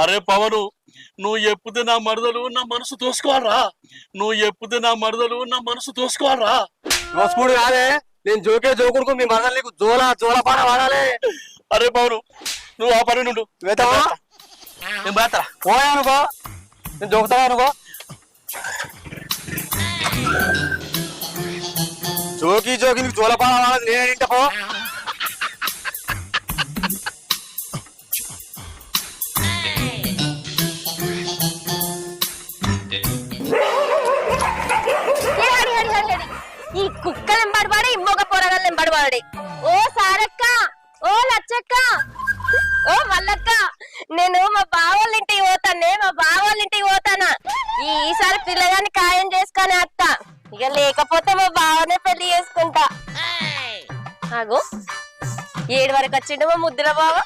అరే పవను నువ్వు ఎప్పుతే నా మరదలు నా మనసు తోసుకోరా? నువ్వు ఎప్పుతే నా మరదలు నా మనసు తోసుకోరా? దోసుకుడు కాదే నేను జోకే జోకుడుకు మీ మరదలు నీకు జోల జోల పాట వాడాలి. అరే పవను నువ్వు ఆ పని నుండు. వెళ్తావా నేను పోతా పోయా అనుకో నేను జోకుతావా అనుకో జోకి జోకి నీకు జోల పాట వాడాలి నేను పో. ఈ కుక్కలు ఎంబడబడి మొగ పొరగలు ఎంబడబడి ఓ సారక్క ఓ లచ్చక్క ఓ మల్లక్క నేను మా బావోళ్ళ ఇంటికి పోతానే మా బావోళ్ళ ఇంటికి పోతానా ఈసారి పిల్లగాని ఖాయం చేసుకొని అత్త. ఇక లేకపోతే మా బావనే పెళ్ళి చేసుకుంటా. ఆగు. ఏడు వరకు వచ్చిండు మా ముద్దుల బావ.